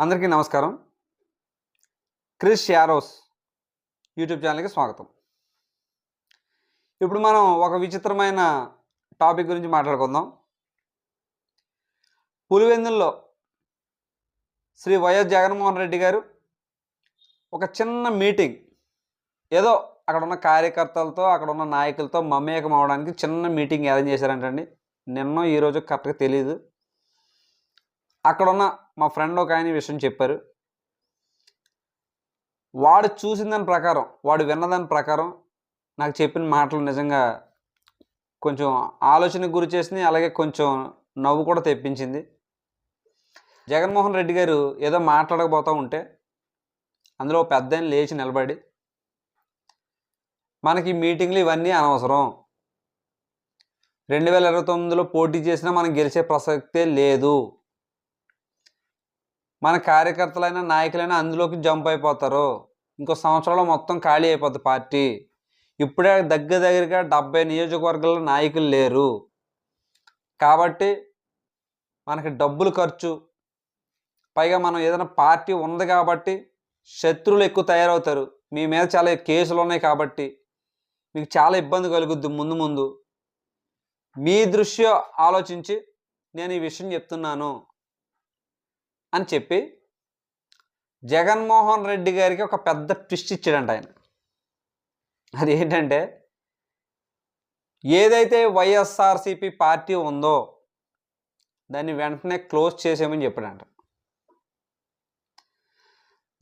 అందరికీ నమస్కారం. Chris arrows YouTube ఛానల్కి స్వాగతం. ఇప్పుడు మనం ఒక విచిత్రమైన టాపిక్ గురించి మాట్లాడుకుందాం. పులివెందుల్లో శ్రీ వైఎస్ జగన్మోహన్ రెడ్డి గారు ఒక చిన్న మీటింగ్ ఏదో అక్కడ ఉన్న కార్యకర్తలతో అక్కడ ఉన్న నాయకులతో మమేకం అవడానికి చిన్న మీటింగ్ అరేంజ్ చేశారంటండి. నిన్న ఈరోజు కరెక్ట్గా తెలియదు అక్కడ ఉన్న మా ఫ్రెండ్ ఒక ఆయన విషయం చెప్పారు. వాడు చూసిన దాని ప్రకారం వాడు విన్న దాని ప్రకారం నాకు చెప్పిన మాటలు నిజంగా కొంచెం ఆలోచనకు గురి చేసింది అలాగే కొంచెం నవ్వు కూడా తెప్పించింది. జగన్మోహన్ రెడ్డి గారు ఏదో మాట్లాడకపోతూ ఉంటే అందులో పెద్ద లేచి నిలబడి మనకి మీటింగ్లు ఇవన్నీ అనవసరం. రెండు వేల ఇరవై తొమ్మిదిలో పోటీ చేసినా మనం గెలిచే ప్రసక్తే లేదు. మన కార్యకర్తలైనా నాయకులైనా అందులోకి జంప్ అయిపోతారు. ఇంకో సంవత్సరంలో మొత్తం ఖాళీ అయిపోద్ది పార్టీ. ఇప్పుడే దగ్గర దగ్గరగా డెబ్బై నియోజకవర్గాల్లో నాయకులు లేరు. కాబట్టి మనకి డబ్బులు ఖర్చు. పైగా మనం ఏదైనా పార్టీ ఉంది కాబట్టి శత్రువులు ఎక్కువ తయారవుతారు. మీ మీద చాలా కేసులు ఉన్నాయి కాబట్టి మీకు చాలా ఇబ్బంది కలుగుద్ది ముందు ముందు. మీ దృష్ట్యా ఆలోచించి నేను ఈ విషయం చెప్తున్నాను. అని చెప్పి జగన్మోహన్ రెడ్డి గారికి ఒక పెద్ద ట్విస్ట్ ఇచ్చాడంట ఆయన. అది ఏంటంటే ఏదైతే వైఎస్ఆర్సిపి పార్టీ ఉందో దాన్ని వెంటనే క్లోజ్ చేసేయమని చెప్పాడంట.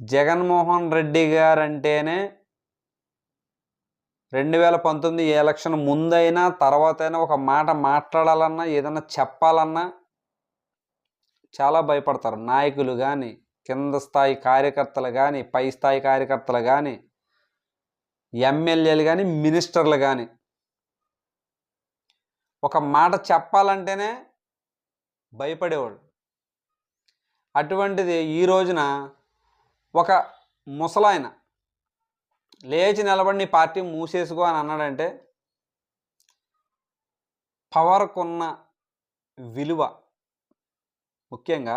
జగన్మోహన్ రెడ్డి గారంటేనే రెండు వేల పంతొమ్మిది ఎలక్షన్ ముందైనా తర్వాతైనా ఒక మాట మాట్లాడాలన్నా ఏదైనా చెప్పాలన్నా చాలా భయపడతారు. నాయకులు కానీ కింద స్థాయి కార్యకర్తలు కానీ పై స్థాయి కార్యకర్తలు కానీ ఎమ్మెల్యేలు కానీ మినిస్టర్లు కానీ ఒక మాట చెప్పాలంటేనే భయపడేవాడు అటువంటిది ఈ రోజున ఒక ముసలాయన లేచి నిలబడి నీ పార్టీ మూసేసుకో అని అన్నాడంటే పవర్కున్న విలువ ముఖ్యంగా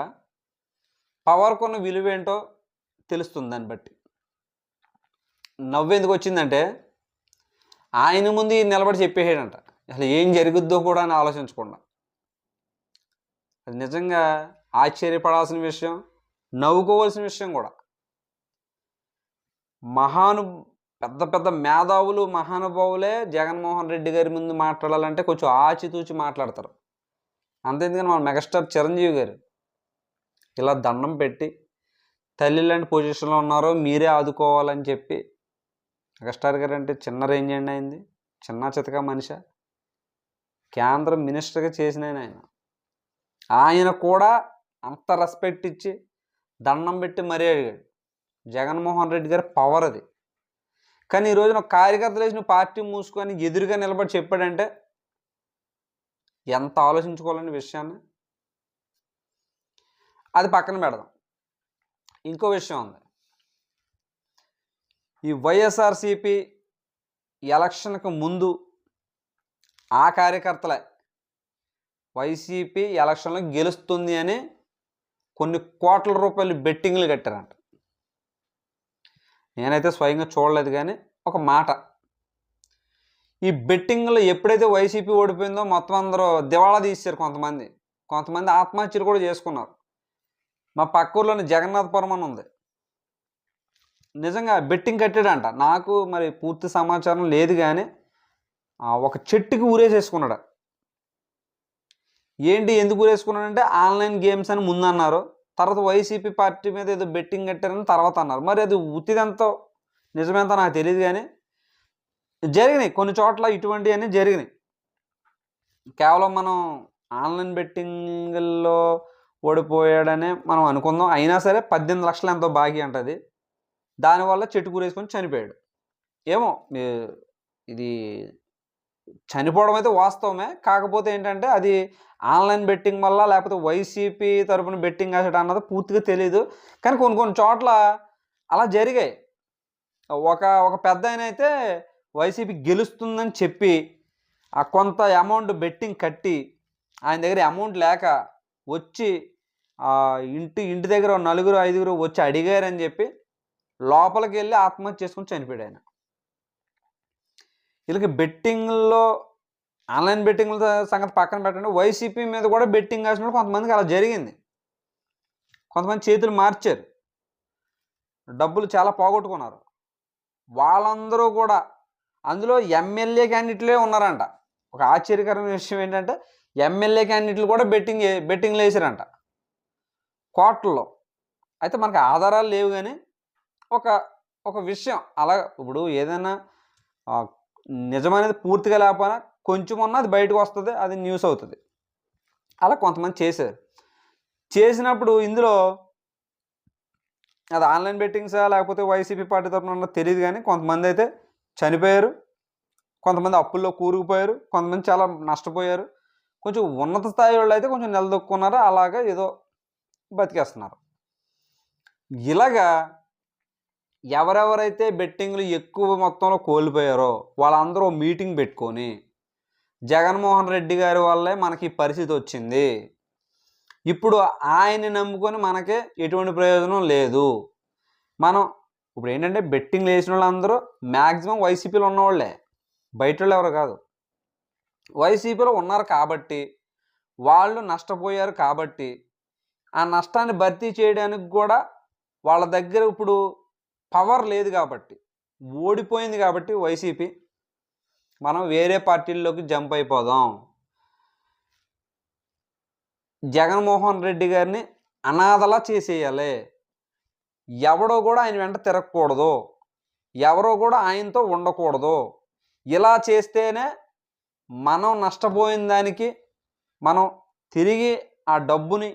పవర్కున్న విలువ ఏంటో తెలుస్తుంది దాన్ని బట్టి. నవ్వు ఎందుకు వచ్చిందంటే ఆయన ముందు నిలబడి చెప్పేసాడంట అసలు ఏం జరుగుద్దో కూడా అని ఆలోచించకుండా. అది నిజంగా ఆశ్చర్యపడాల్సిన విషయం నవ్వుకోవాల్సిన విషయం కూడా. మహాను పెద్ద పెద్ద మేధావులు మహానుభావులే జగన్మోహన్ రెడ్డి గారి ముందు మాట్లాడాలంటే కొంచెం ఆచితూచి మాట్లాడతారు. అంతేందుకని మన మెగాస్టార్ చిరంజీవి గారు ఇలా దండం పెట్టి తల్లి లాంటి పొజిషన్లో ఉన్నారో మీరే ఆదుకోవాలని చెప్పి మెగాస్టార్ గారు అంటే చిన్న రేంజ్ అండి అయింది చిన్న చితక మనిషి. కేంద్ర మినిస్టర్గా చేసిన ఆయన. ఆయన కూడా అంత రెస్పెక్ట్ ఇచ్చి దండం పెట్టి మరీ అడిగాడు. జగన్మోహన్ రెడ్డి గారి పవర్ అది. కానీ ఈరోజు రోజున కార్యకర్తలు వేసిన పార్టీ మూసుకొని ఎదురుగా నిలబడి చెప్పాడంటే ఎంత ఆలోచించుకోవాలని విషయాన్ని? అది పక్కన పెడదాం. ఇంకో విషయం ఉంది. ఈ వైఎస్ఆర్సిపి ఎలక్షన్కి ముందు ఆ కార్యకర్తలే వైసీపీ ఎలక్షన్లో గెలుస్తుంది అని కొన్ని కోట్ల రూపాయలు బెట్టింగ్లు కట్టారంట. నేనైతే స్వయంగా చూడలేదు కానీ ఒక మాట ఈ బెట్టింగ్లో ఎప్పుడైతే వైసీపీ ఓడిపోయిందో మొత్తం అందరూ దివాళా తీశారు కొంతమంది. కొంతమంది ఆత్మహత్యలు కూడా చేసుకున్నారు. మా పక్క ఊర్లోని జగన్నాథపురం అని ఉంది. నిజంగా బెట్టింగ్ కట్టాడంట. నాకు మరి పూర్తి సమాచారం లేదు కానీ ఒక చెట్టుకి ఊరేసేసుకున్నాడు. ఏంటి ఎందుకు ఊరేసుకున్నాడంటే ఆన్లైన్ గేమ్స్ అని ముందు అన్నారు. తర్వాత వైసీపీ పార్టీ మీద ఏదో బెట్టింగ్ కట్టారని తర్వాత అన్నారు. మరి అది ఉత్తిదంతో నిజమేంతో నాకు తెలియదు కానీ జరిగినాయి. కొన్ని చోట్ల ఇటువంటివన్నీ జరిగినాయి. కేవలం మనం ఆన్లైన్ బెట్టింగ్లో ఓడిపోయాడనే మనం అనుకుందాం. అయినా సరే పద్దెనిమిది లక్షలు ఎంతో బాకీ అంటది. దానివల్ల చెట్టు కూరేసుకొని చనిపోయాడు. ఏమో ఇది చనిపోవడం అయితే వాస్తవమే. కాకపోతే ఏంటంటే అది ఆన్లైన్ బెట్టింగ్ వల్ల లేకపోతే వైసీపీ తరపున బెట్టింగ్ వేసడం అన్నది పూర్తిగా తెలియదు కానీ కొన్ని కొన్ని చోట్ల అలా జరిగాయి. ఒక ఒక పెద్ద ఆయన అయితే వైసీపీ గెలుస్తుందని చెప్పి ఆ కొంత అమౌంట్ బెట్టింగ్ కట్టి ఆయన దగ్గర అమౌంట్ లేక వచ్చి ఆ ఇంటి ఇంటి దగ్గర నలుగురు ఐదుగురు వచ్చి అడిగారని చెప్పి లోపలికి వెళ్ళి ఆత్మహత్య చేసుకుని చనిపోయాడు ఆయన. వీళ్ళకి బెట్టింగ్లో ఆన్లైన్ బెట్టింగ్ల సంగతి పక్కన పెట్టండి. వైసీపీ మీద కూడా బెట్టింగ్ వేసినప్పుడు కొంతమందికి అలా జరిగింది. కొంతమంది చేతులు మార్చారు. డబ్బులు చాలా పోగొట్టుకున్నారు. వాళ్ళందరూ కూడా అందులో ఎమ్మెల్యే క్యాండిడేట్లే ఉన్నారంట. ఒక ఆశ్చర్యకరమైన విషయం ఏంటంటే ఎమ్మెల్యే క్యాండిడేట్లు కూడా బెట్టింగ్ బెట్టింగ్లు వేసారంట. కోట్లలో. అయితే మనకి ఆధారాలు లేవు కానీ ఒక ఒక విషయం. అలా ఇప్పుడు ఏదైనా నిజమనేది పూర్తిగా లేకపోయినా కొంచెం ఉన్నా అది బయటకు వస్తుంది అది న్యూస్ అవుతుంది. అలా కొంతమంది చేశారు. చేసినప్పుడు ఇందులో అది ఆన్లైన్ బెట్టింగ్సా లేకపోతే వైసీపీ పార్టీ తరఫున తెలియదు కానీ కొంతమంది అయితే చనిపోయారు. కొంతమంది అప్పుల్లో కూరుకుపోయారు. కొంతమంది చాలా నష్టపోయారు. కొంచెం ఉన్నత స్థాయి వాళ్ళు అయితే కొంచెం నిలదొక్కున్నారు. అలాగా ఏదో బతికేస్తున్నారు. ఇలాగా ఎవరెవరైతే బెట్టింగ్లు ఎక్కువ మొత్తంలో కోల్పోయారో వాళ్ళందరూ మీటింగ్ పెట్టుకొని జగన్మోహన్ రెడ్డి గారి వల్లే మనకి పరిస్థితి వచ్చింది. ఇప్పుడు ఆయన్ని నమ్ముకొని మనకి ఎటువంటి ప్రయోజనం లేదు. మనం ఇప్పుడు ఏంటంటే బెట్టింగ్లు వేసిన వాళ్ళందరూ మ్యాక్సిమం వైసీపీలో ఉన్నవాళ్ళే బయట వాళ్ళు ఎవరు కాదు. వైసీపీలో ఉన్నారు కాబట్టి వాళ్ళు నష్టపోయారు కాబట్టి ఆ నష్టాన్ని భర్తీ చేయడానికి కూడా వాళ్ళ దగ్గర ఇప్పుడు పవర్ లేదు కాబట్టి ఓడిపోయింది కాబట్టి వైసీపీ. మనం వేరే పార్టీల్లోకి జంప్ అయిపోదాం. జగన్మోహన్ రెడ్డి గారిని అనాథలా చేసేయాలి. ఎవడో కూడా ఆయన వెంట తిరగకూడదు. ఎవరో కూడా ఆయనతో ఉండకూడదు. ఇలా చేస్తేనే మనం నష్టపోయిన దానికి మనం తిరిగి ఆ డబ్బుని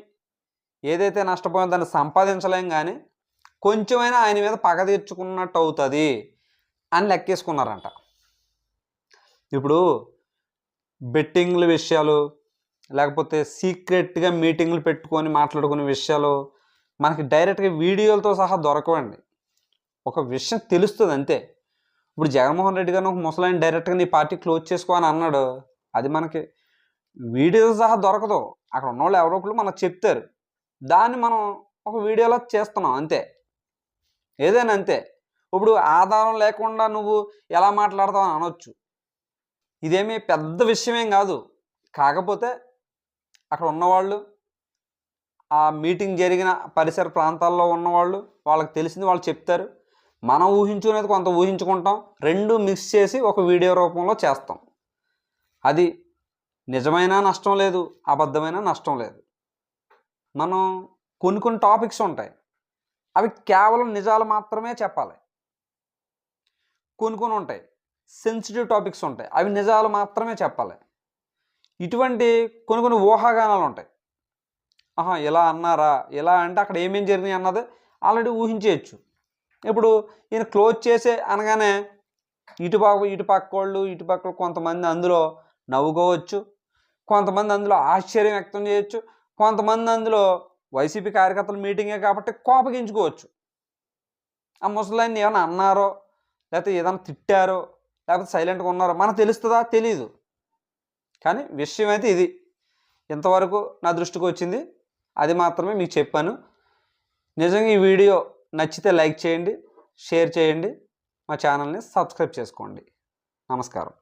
ఏదైతే నష్టపోయిన దాన్ని సంపాదించలేం కానీ కొంచెమైనా ఆయన మీద పగ తీర్చుకున్నట్టు అవుతుంది అని లెక్కేసుకున్నారంట. ఇప్పుడు బెట్టింగ్ల విషయాలు లేకపోతే సీక్రెట్గా మీటింగ్లు పెట్టుకొని మాట్లాడుకునే విషయాలు మనకి డైరెక్ట్గా వీడియోలతో సహా దొరకవండి. ఒక విషయం తెలుస్తుంది అంతే. ఇప్పుడు జగన్మోహన్ రెడ్డి గారిని ఒక ముసలాయన డైరెక్ట్గా నీ పార్టీ క్లోజ్ చేసుకో అని అన్నాడు అది మనకి వీడియోతో సహా దొరకదు. అక్కడ ఉన్నవాళ్ళు ఎవరో ఒకరు మనకు చెప్తారు. దాన్ని మనం ఒక వీడియోలో చేస్తున్నాం అంతే. ఏదైనా అంతే. ఇప్పుడు ఆధారం లేకుండా నువ్వు ఎలా మాట్లాడతావు అని అనొచ్చు. ఇదేమీ పెద్ద విషయమేం కాదు. కాకపోతే అక్కడ ఉన్నవాళ్ళు ఆ మీటింగ్ జరిగిన పరిసర ప్రాంతాల్లో ఉన్నవాళ్ళు వాళ్ళకి తెలిసింది వాళ్ళు చెప్తారు. మనం ఊహించుకునేది కొంత ఊహించుకుంటాం. రెండు మిక్స్ చేసి ఒక వీడియో రూపంలో చేస్తాం. అది నిజమైన నష్టం లేదు అబద్ధమైన నష్టం లేదు. మనం కొన్ని కొన్ని టాపిక్స్ ఉంటాయి. అవి కేవలం నిజాలు మాత్రమే చెప్పాలి. కొన్ని కొన్ని ఉంటాయి. సెన్సిటివ్ టాపిక్స్ ఉంటాయి. అవి నిజాలు మాత్రమే చెప్పాలి. ఇటువంటి కొన్ని కొన్ని ఊహాగానాలు ఉంటాయి. ఆహా ఇలా అన్నారా? ఇలా అంటే అక్కడ ఏమేం జరిగినాయి అన్నది ఆల్రెడీ ఊహించేయచ్చు. ఇప్పుడు ఈయన క్లోజ్ చేసే అనగానే ఇటుపక్క ఇటుపక్క వాళ్ళు ఇటుపక్క కొంతమంది అందులో నవ్వుకోవచ్చు కొంతమంది అందులో ఆశ్చర్యం వ్యక్తం చేయొచ్చు కొంతమంది అందులో వైసీపీ కార్యకర్తల మీటింగే కాబట్టి కోపగించుకోవచ్చు. ఆ ముసలాన్ని ఏమైనా అన్నారో లేకపోతే ఏదైనా తిట్టారో లేకపోతే సైలెంట్గా ఉన్నారో మనకు తెలుస్తుందా? తెలీదు. కానీ విషయం అయితే ఇది. ఇంతవరకు నా దృష్టికి వచ్చింది అది మాత్రమే మీకు చెప్పాను. నిజంగా ఈ వీడియో నచ్చితే లైక్ చేయండి షేర్ చేయండి మా ఛానల్ని సబ్స్క్రైబ్ చేసుకోండి. నమస్కారం.